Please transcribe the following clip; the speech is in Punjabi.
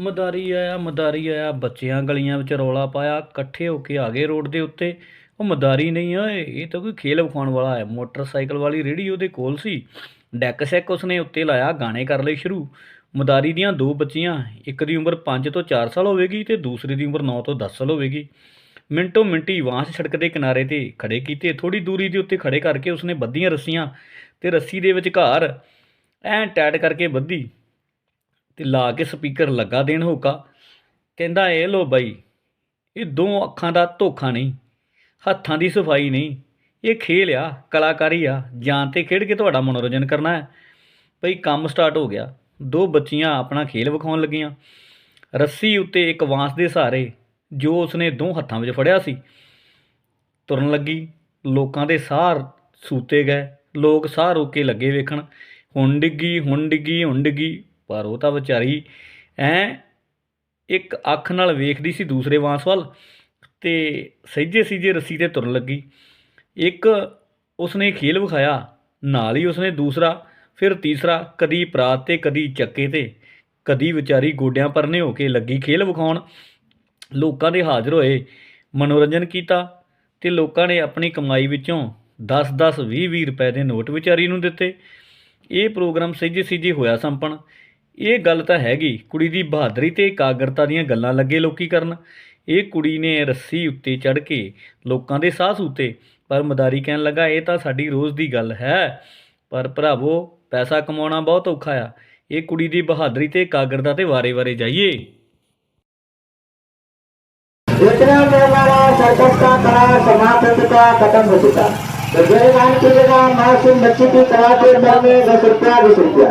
ਮਦਾਰੀ ਆਇਆ ਮਦਾਰੀ ਆਇਆ, ਬੱਚਿਆਂ ਗਲੀਆਂ ਵਿੱਚ ਰੌਲਾ ਪਾਇਆ, ਇਕੱਠੇ ਹੋ ਕੇ ਆ ਗਏ ਰੋਡ ਦੇ ਉੱਤੇ। ਉਹ ਮਦਾਰੀ ਨਹੀਂ ਓਏ ਇਹ ਤਾਂ ਕੋਈ ਖੇਲ ਵਿਖਾਉਣ ਵਾਲਾ ਹੈ, ਮੋਟਰਸਾਈਕਲ ਵਾਲੀ ਰੇਹੜੀ ਉਹਦੇ ਕੋਲ ਸੀ। ਡੈਕ ਸੈਕ ਉਸਨੇ ਉੱਤੇ ਲਾਇਆ, ਗਾਣੇ ਕਰ ਲਏ ਸ਼ੁਰੂ। ਮਦਾਰੀ ਦੀਆਂ ਦੋ ਬੱਚੀਆਂ, ਇੱਕ ਦੀ ਉਮਰ 5 ਤੋਂ 4 ਸਾਲ ਹੋਵੇਗੀ ਤੇ ਦੂਸਰੀ ਦੀ ਉਮਰ 9 ਤੋਂ 10 ਸਾਲ ਹੋਵੇਗੀ। ਮਿੰਟੋ ਮਿੰਟੀ ਵਾਂਸ ਸੜਕ ਦੇ ਕਿਨਾਰੇ ਤੇ ਖੜੇ ਕੀਤੇ। ਥੋੜੀ ਦੂਰੀ ਦੇ ਉੱਤੇ ਖੜੇ ਕਰਕੇ ਉਸਨੇ ਬੱਧੀਆਂ ਰੱਸੀਆਂ ਤੇ ਰੱਸੀ ਦੇ ਵਿਚਕਾਰ ਐਂ ਟੈਟ ਕਰਕੇ ਬੱਧੀ। ਤੇ ਲਾ ਕੇ ਸਪੀਕਰ ਲੱਗਾ ਦੇਣ ਹੋਕਾ। ਕਹਿੰਦਾ, ਇਹ ਲੋ ਬਾਈ, ਇਹ ਦੋ ਅੱਖਾਂ ਦਾ ਧੋਖਾ ਨਹੀਂ, ਹੱਥਾਂ ਦੀ ਸਫ਼ਾਈ ਨਹੀਂ, ਇਹ ਖੇਲ ਆ, ਕਲਾਕਾਰੀ ਆ ਜਾਨ ਤੇ ਖੇਡ ਕੇ ਤੁਹਾਡਾ ਮਨੋਰੰਜਨ ਕਰਨਾ ਹੈ। ਭਈ ਕੰਮ ਸਟਾਰਟ ਹੋ ਗਿਆ। ਦੋ ਬੱਚੀਆਂ ਆਪਣਾ ਖੇਲ ਵਿਖਾਉਣ ਲੱਗੀਆਂ। ਰੱਸੀ ਉੱਤੇ ਇੱਕ ਵਾਂਸ ਦੇ ਸਹਾਰੇ ਜੋ ਉਸਨੇ ਦੋ ਹੱਥਾਂ ਵਿੱਚ ਫੜਿਆ ਸੀ। ਤੁਰਨ ਲੱਗੀ। ਲੋਕਾਂ ਦੇ ਸਾਹ ਸੂਤੇ ਗਏ। ਲੋਕ ਸਾਹ ਰੋਕ ਕੇ ਲੱਗੇ ਵੇਖਣ। ਹੁਣ ਡਿੱਗੀ ਹੁਣ ਡਿੱਗੀ ਹੁਣ ਡਿੱਗੀ। ਪਰ ਉਹ ਤਾਂ ਵਿਚਾਰੀ ਐ ਇੱਕ ਅੱਖ ਨਾਲ ਵੇਖਦੀ ਸੀ ਦੂਸਰੇ ਵਾਂਸ ਵੱਲ ਤੇ ਸਹਿਜੇ ਸੀਜੇ ਰੱਸੀ ਤੇ ਤੁਰਨ ਲੱਗੀ। ਇੱਕ ਉਸਨੇ ਖੇਲ ਵਿਖਾਇਆ, ਨਾਲ ਹੀ ਉਸਨੇ ਦੂਸਰਾ, ਫਿਰ ਤੀਸਰਾ, ਕਦੀ ਪਰਾਤ ਤੇ, ਕਦੀ ਚੱਕੇ ਤੇ। ਕਦੀ ਵਿਚਾਰੀ ਗੋਡਿਆਂ ਪਰਨੇ ਹੋ ਕੇ ਲੱਗੀ ਖੇਲ ਵਿਖਾਉਣ। ਲੋਕਾਂ ਦੇ ਹਾਜ਼ਰ ਹੋਏ, ਮਨੋਰੰਜਨ ਕੀਤਾ ਤੇ ਲੋਕਾਂ ਨੇ ਆਪਣੀ ਕਮਾਈ ਵਿੱਚੋਂ 10-10 20-20 ਰੁਪਏ ਦੇ ਨੋਟ ਵਿਚਾਰੀ ਨੂੰ ਦਿੱਤੇ। ਇਹ ਪ੍ਰੋਗਰਾਮ ਸਹਿਜੇ ਸਿੱਜੇ ਹੋਇਆ ਸੰਪਨ। ਇਹ ਗੱਲ ਤਾਂ ਹੈਗੀ ਕੁੜੀ ਦੀ ਬਹਾਦਰੀ ਤੇ ਇਕਾਗਰਤਾ ਦੀਆਂ ਗੱਲਾਂ ਲੱਗੇ ਲੋਕੀ ਕਰਨ ਇਹ ਕੁੜੀ ਨੇ ਰੱਸੀ ਉੱਤੇ ਚੜ ਕੇ ਲੋਕਾਂ ਦੇ ਸਾਹ ਸੂਤੇ ਪਰ ਮਦਾਰੀ ਕਹਿਣ ਲੱਗਾ ਇਹ ਤਾਂ ਸਾਡੀ ਰੋਜ਼ ਦੀ ਗੱਲ ਹੈ ਪਰ ਭਰਾਵੋ ਪੈਸਾ ਕਮਾਉਣਾ ਬਹੁਤ ਔਖਾ ਆ ਇਹ ਕੁੜੀ ਦੀ ਬਹਾਦਰੀ ਤੇ ਇਕਾਗਰਤਾ ਤੇ ਵਾਰੇ-ਵਾਰੇ ਜਾਈਏ इतना में हमारा सर्कस का कड़ा समाप्त का खत्म हो चुका तो जय मान की जगह मासूम बच्ची की कराटे में दस रुपया बीस रुपया